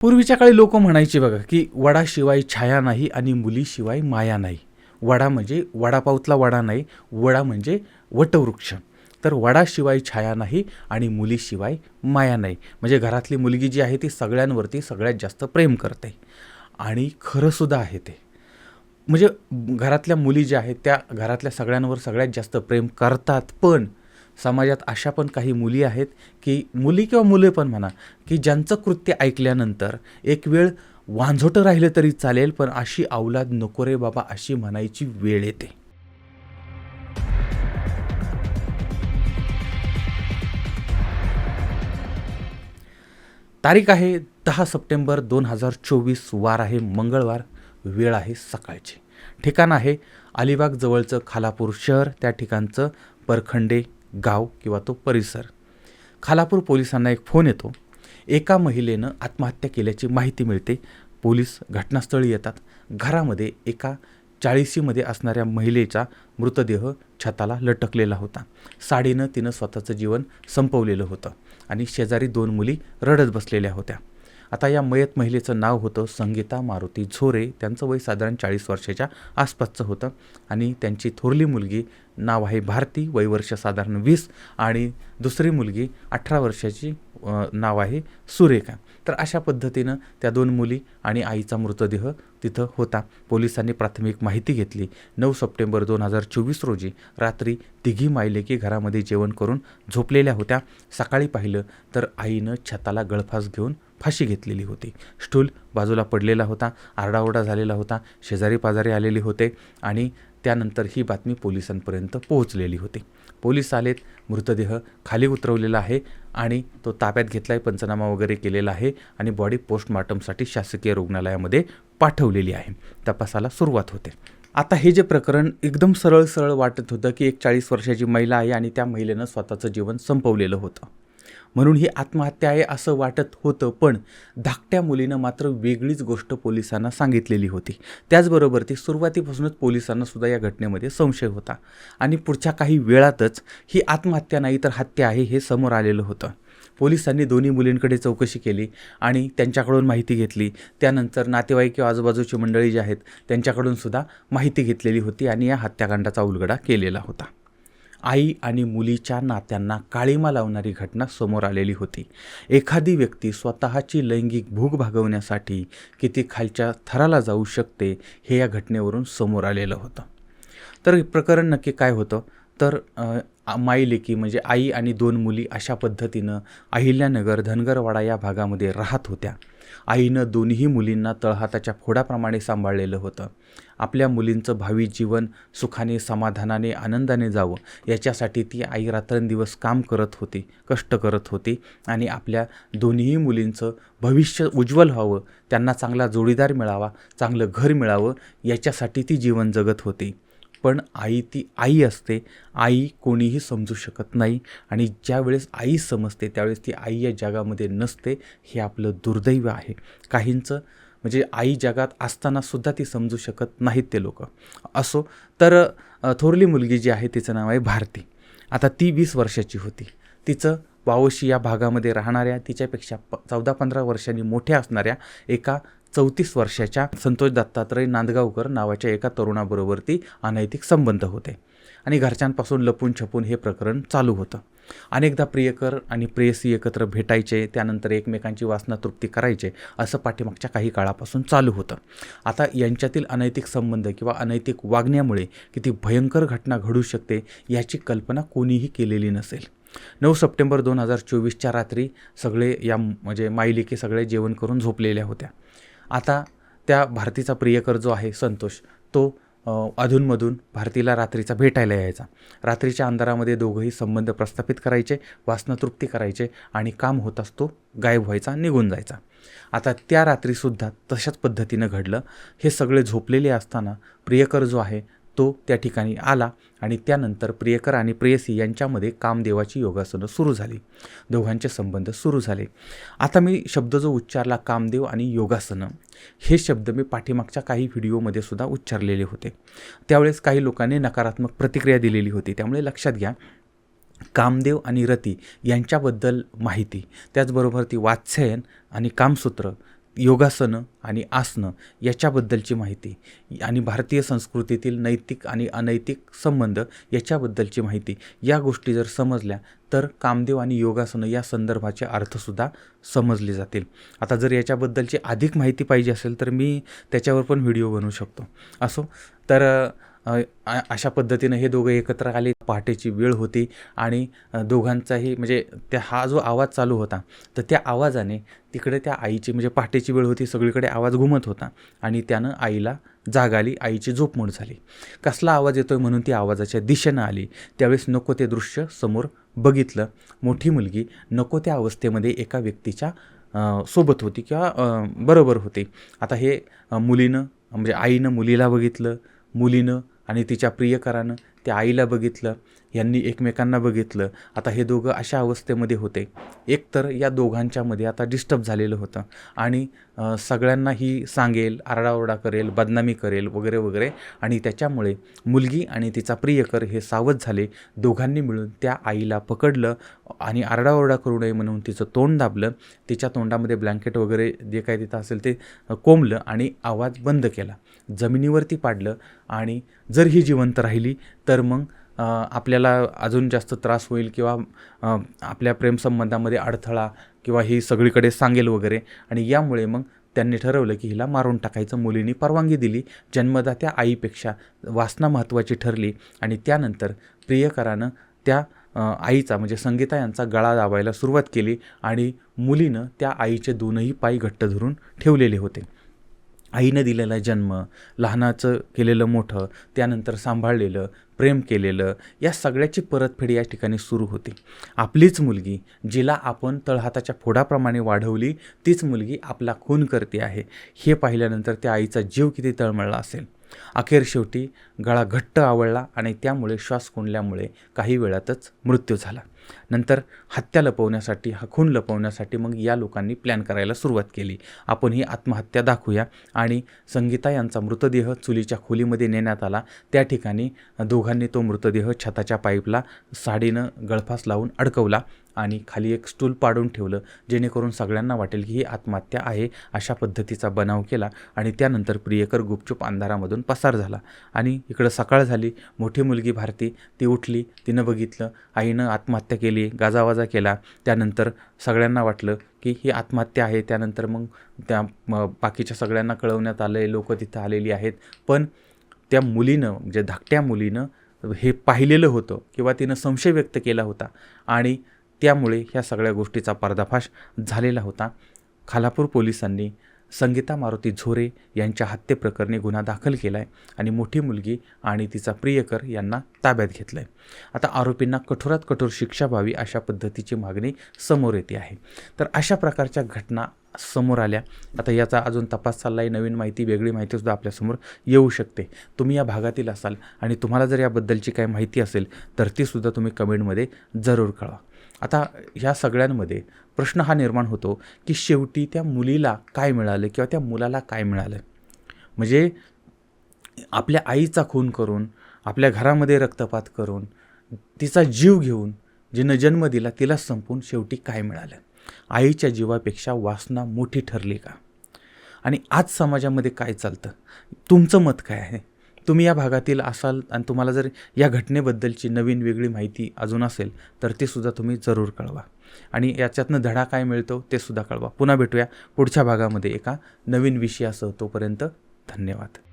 पूर्वीच्या काळी लोक म्हणायचे बघा की वडाशिवाय छाया नाही आणि मुलीशिवाय माया नाही. वडा म्हणजे वडापावतला वडा नाही वडा म्हणजे वटवृक्ष. तर वडाशिवाय छाया नाही आणि मुलीशिवाय माया नाही. म्हणजे घरातली मुलगी जी आहे ती सगळ्यांवरती सगळ्यात जास्त प्रेम करते. आणि खरंसुद्धा आहे ते. म्हणजे घरातल्या मुली ज्या आहेत त्या घरातल्या सगळ्यांवर सगळ्यात जास्त प्रेम करतात पण समाजात अशा पण काही मुली आहेत की मुली किंवा मुले पण म्हणा की ज्यांचं कृत्य ऐकल्यानंतर एक वेळ वांझोटं राहिलं तरी चालेल पण अशी अवलाद नको रे बाबा अशी म्हणायची वेळ येते. तारीख आहे दहा सप्टेंबर दोन हजार चोवीस वार आहे मंगळवार वेळ आहे सकाळची. ठिकाण आहे अलिबाग जवळचं खालापूर शहर त्या ठिकाणचं परखंडे. गाव किंवा तो परिसर. खालापूर पोलिसांना एक फोन येतो. एका महिलेनं आत्महत्या केल्याची माहिती मिळते. पोलीस घटनास्थळी येतात. घरामध्ये एका चाळीसीमध्ये असणाऱ्या महिलेचा मृतदेह छताला लटकलेला होता. साडीनं तिनं स्वतःचं जीवन संपवलेलं होतं आणि शेजारी दोन मुली रडत बसलेल्या होत्या. आता या मयत महिलेचं नाव होतं संगीता मारुती झोरे. त्यांचं वय साधारण चाळीस वर्षाच्या आसपासचं होतं. आणि त्यांची थोरली मुलगी नाव आहे भारती वय वर्ष साधारण वीस. आणि दुसरी मुलगी अठरा वर्षाची नाव आहे सुरेखा. तर अशा पद्धतीनं त्या दोन मुली आणि आईचा मृतदेह तिथं होता. पोलिसांनी प्राथमिक माहिती घेतली. नऊ सप्टेंबर दोन हजार चोवीस रोजी रात्री तिघी मायलेकी घरामध्ये जेवण करून झोपलेल्या होत्या. सकाळी पाहिलं तर आईनं छताला गळफास घेऊन फाशी घेतलेली होती. स्टूल बाजूला पडलेला होता. आरडाओरडा झालेला होता. शेजारी पाजारी आलेले होते आणि त्यानंतर ही बातमी पोलिसांपर्यंत पोहोचलेली होती. पोलीस आलेत. मृतदेह खाली उतरवलेला आहे आणि तो ताब्यात घेतला आहे पंचनामा वगैरे केलेला आहे आणि बॉडी पोस्टमॉर्टमसाठी शासकीय रुग्णालयामध्ये पाठवलेली आहे. तपासाला सुरुवात होते. आता हे जे प्रकरण एकदम सरळ सरळ वाटत होतं की एक चाळीस वर्षाची महिला आहे आणि त्या महिलेनं स्वतःचं जीवन संपवलेलं होतं. म्हणून ही आत्महत्या आहे असं वाटत होतं पण धाकट्या मुलीनं मात्र वेगळीच गोष्ट पोलिसांना सांगितलेली होती. त्याचबरोबर ती सुरुवातीपासूनच पोलिसांना सुद्धा या घटनेमध्ये संशय होता. आणि पुढच्या काही वेळातच ही आत्महत्या नाही तर हत्या आहे हे समोर आलेलं होतं. पोलिसांनी दोन्ही मुलींकडे चौकशी केली आणि त्यांच्याकडून माहिती घेतली. त्यानंतर नातेवाईक किंवा आजूबाजूची मंडळी जी आहेत त्यांच्याकडून सुद्धा माहिती घेतलेली होती आणि या हत्याकांडाचा उलगडा केलेला होता. आई आणि मुलीच्या नात्यांना काळीमा लावणारी घटना समोर आलेली होती. एखादी व्यक्ती स्वतःची लैंगिक भूक भागवण्यासाठी किती खालच्या थराला जाऊ शकते हे या घटनेवरून समोर आलेलं होतं. तर प्रकरण नक्की काय होतं? तर माईलेकी माई लेकी म्हणजे आई आणि दोन मुली अशा पद्धतीनं अहिल्यानगर धनगरवाडा या भागामध्ये राहत होत्या. आईनं दोन्ही मुलींना तळहाताच्या फोडाप्रमाणे सांभाळलेलं होतं. आपल्या मुलींचं भावी जीवन सुखाने समाधानाने आनंदाने जावं याच्यासाठी ती आई रात्रंदिवस काम करत होती कष्ट करत होती आणि आपल्या दोन्ही मुलींचं भविष्य उज्ज्वल व्हावं त्यांना चांगला जोडीदार मिळावा चांगलं घर मिळावं याच्यासाठी ती जीवन जगत होती. पण आई ती आई असते. आई कोणीही समजू शकत नाही आणि ज्यावेळेस आई समजते त्यावेळेस ती आई या जगामध्ये नसते हे आपलं दुर्दैव आहे. काहींचं म्हणजे आई जगात असतानासुद्धा ती समजू शकत नाहीत ते लोक. असो तर थोरली मुलगी जी आहे तिचं नाव आहे भारती. आता ती वीस वर्षाची होती. तिचं वावशी या भागामध्ये राहणाऱ्या तिच्यापेक्षा प चौदा पंधरा वर्षांनी मोठ्या असणाऱ्या एका चौतीस वर्षाच्या संतोष दत्तात्रय नांदगावकर नावाच्या एका तरुणाबरोबर ती अनैतिक संबंध होते. आणि घरच्यांपासून लपून छपून हे प्रकरण चालू होतं. अनेकदा प्रियकर आणि प्रेयसी एकत्र भेटायचे त्यानंतर एकमेकांची वासना तृप्ती करायचे असं पाठीमागच्या काही काळापासून चालू होतं. आता यांच्यातील अनैतिक संबंध किंवा अनैतिक वागण्यामुळे किती भयंकर घटना घडू शकते याची कल्पना कोणीही केलेली नसेल. नऊ सप्टेंबर दोन हजार चोवीसच्या रात्री सगळे या म्हणजे माईलिके सगळे जेवण करून झोपलेल्या होत्या. आता त्या भारतीचा प्रियकर जो आहे संतोष तो अधूनमधून भारतीला रात्रीचा भेटायला यायचा. रात्रीच्या अंधारामध्ये दोघंही संबंध प्रस्थापित करायचे वासनातृप्ती करायचे आणि काम होताच तो गायब व्हायचा निघून जायचा. आता त्या रात्रीसुद्धा तशाच पद्धतीनं घडलं. हे सगळे झोपलेले असताना प्रियकर जो आहे तो त्या ठिकाणी आला आणि त्यानंतर प्रियकर आणि प्रेयसी यांच्यामध्ये कामदेवाची योगासनं सुरू झाली. दोघांचे संबंध सुरू झाले. आता मी शब्द जो उच्चारला कामदेव आणि योगासनं हे शब्द मी पाठीमागच्या काही व्हिडिओमध्ये सुद्धा उच्चारलेले होते. त्यावेळेस काही लोकांनी नकारात्मक प्रतिक्रिया दिलेली होती. त्यामुळे लक्षात घ्या कामदेव आणि रती यांच्याबद्दल माहिती त्याचबरोबर ती वात्स्यायन आणि कामसूत्र योगासनं आणि आसनं याच्याबद्दलची माहिती आणि भारतीय संस्कृतीतील नैतिक आणि अनैतिक संबंध याच्याबद्दलची माहिती या गोष्टी जर समजल्या तर कामदेव आणि योगासनं या संदर्भाचे अर्थसुद्धा समजले जातील. आता जर याच्याबद्दलची अधिक माहिती पाहिजे असेल तर मी त्याच्यावर पण व्हिडिओ बनवू शकतो. असो? तर अशा पद्धतीनं हे दोघं एकत्र आले पहाटेची वेळ होती आणि दोघांचाही म्हणजे त्या हा जो आवाज चालू होता तर त्या आवाजाने तिकडे त्या आईची म्हणजे पहाटेची वेळ होती सगळीकडे आवाज घुमत होता आणि त्यानं आईला जाग आली आईची झोपमोड झाली. कसला आवाज येतोय म्हणून ती आवाजाच्या दिशेनं आली. त्यावेळेस नको ते दृश्य समोर बघितलं. मोठी मुलगी नको त्या अवस्थेमध्ये एका व्यक्तीच्या सोबत होती किंवा बरोबर होती. आता हे मुलीनं म्हणजे आईनं मुलीला बघितलं मुलीनं आणि तिच्या प्रियकरानं त्या आईला बघितलं. यांनी एकमेकांना बघितलं. आता हे दोघं अशा अवस्थेमध्ये होते. एक तर या दोघांच्यामध्ये आता डिस्टर्ब झालेलं होतं. आणि सगळ्यांना ही सांगेल आरडाओरडा करेल बदनामी करेल वगैरे वगैरे. आणि त्याच्यामुळे मुलगी आणि तिचा प्रियकर हे सावध झाले. दोघांनी मिळून त्या आईला पकडलं आणि आरडाओरडा करू नये म्हणून तिचं तोंड दाबलं. तिच्या तोंडामध्ये ब्लँकेट वगैरे जे काय तिथं असेल ते कोंबलं आणि आवाज बंद केला. जमिनीवरती पाडलं आणि जर ही जिवंत राहिली तर मग आपल्याला अजून जास्त त्रास होईल किंवा आपल्या प्रेमसंबंधामध्ये अडथळा किंवा ही सगळीकडे सांगेल वगैरे. आणि यामुळे मग त्यांनी ठरवलं की हिला मारून टाकायचं. मुलीने परवानगी दिली. जन्मदात्या आईपेक्षा वासना महत्त्वाची ठरली. आणि त्यानंतर प्रियकरानं त्या आईचा म्हणजे संगीता यांचा गळा दाबायला सुरुवात केली. आणि मुलीनं त्या आईचे दोनही पाय घट्ट धरून ठेवलेले होते. आईनं दिलेला जन्म लहानाचं केलेलं मोठं त्यानंतर सांभाळलेलं प्रेम केलेलं या सगळ्याची परतफेड या ठिकाणी सुरू होती. आपलीच मुलगी जिला आपण तळहाताच्या फोडाप्रमाणे वाढवली तीच मुलगी आपला खून करते आहे. हे पाहिल्यानंतर त्या आईचा जीव किती तळमळला असेल? अखेर शेवटी गळा घट्ट आवळला आणि त्यामुळे श्वास कोंडल्यामुळे काही वेळातच मृत्यू झाला. नंतर हत्या लपवण्यासाठी हा खून लपवण्यासाठी मग या लोकांनी प्लॅन करायला सुरुवात केली. आपण ही आत्महत्या दाखवूया. आणि संगीता यांचा मृतदेह चुलीच्या खोलीमध्ये नेण्यात आला. त्या ठिकाणी दोघांनी तो मृतदेह छताच्या पाईपला साडीनं गळफास लावून अडकवला. आणि खाली एक स्टूल पाडून ठेवलं जेणेकरून सगळ्यांना वाटेल की ही आत्महत्या आहे अशा पद्धतीचा बनाव केला आणि त्यानंतर प्रियकर गुपचूप अंधारामधून पसार झाला. आणि इकडं सकाळ झाली मोठी मुलगी भारती ती उठली तिनं बघितलं आईनं आत्महत्या केली गाजावाजा केला त्यानंतर सगळ्यांना वाटलं की ही आत्महत्या आहे त्यानंतर मग त्या बाकीच्या सगळ्यांना कळवण्यात आलं आहे लोकं तिथं आलेली आहेत. पण त्या मुलीनं म्हणजे धाकट्या मुलीनं हे पाहिलेलं होतं किंवा तिनं संशय व्यक्त केला होता आणि त्यामुळे ह्या सगळ्या गोष्टीचा पर्दाफाश झालेला होता. खालापूर पोलिसांनी संगीता मारुती झोरे यांच्या हत्येप्रकरणी गुन्हा दाखल केला आहे आणि मोठी मुलगी आणि तिचा प्रियकर यांना ताब्यात घेतलं आहे आता आरोपींना कठोरात कठोर शिक्षा व्हावी अशा पद्धतीची मागणी समोर येते आहे. तर अशा प्रकारच्या घटना समोर आल्या. आता याचा अजून तपास चालला आहे नवीन माहिती वेगळी माहितीसुद्धा आपल्यासमोर येऊ शकते. तुम्ही या भागातील असाल आणि तुम्हाला जर याबद्दलची काही माहिती असेल तर तीसुद्धा तुम्ही कमेंटमध्ये जरूर कळवा. आता ह्या सगळ्यांमध्ये प्रश्न हा निर्माण होतो की शेवटी त्या मुलीला काय मिळालं किंवा त्या मुलाला काय मिळालं? म्हणजे आपल्या आईचा खून करून आपल्या घरामध्ये रक्तपात करून तिचा जीव घेऊन जिनं जन्म दिला तिला संपून शेवटी काय मिळालं? आईच्या जीवापेक्षा वासना मोठी ठरली का? आणि आज समाजामध्ये काय चालतं? तुमचं मत काय आहे? तुम्ही या भागातील असाल आणि तुम्हाला जर या घटनेबद्दलची नवीन वेगळी माहिती अजून असेल तर ते सुद्धा तुम्ही जरूर कळवा. आणि याच्यातनं धडा काय मिळतो ते सुद्धा कळवा. पुन्हा भेटूया पुढच्या भागामध्ये एका नवीन विषयासह तोपर्यंत धन्यवाद.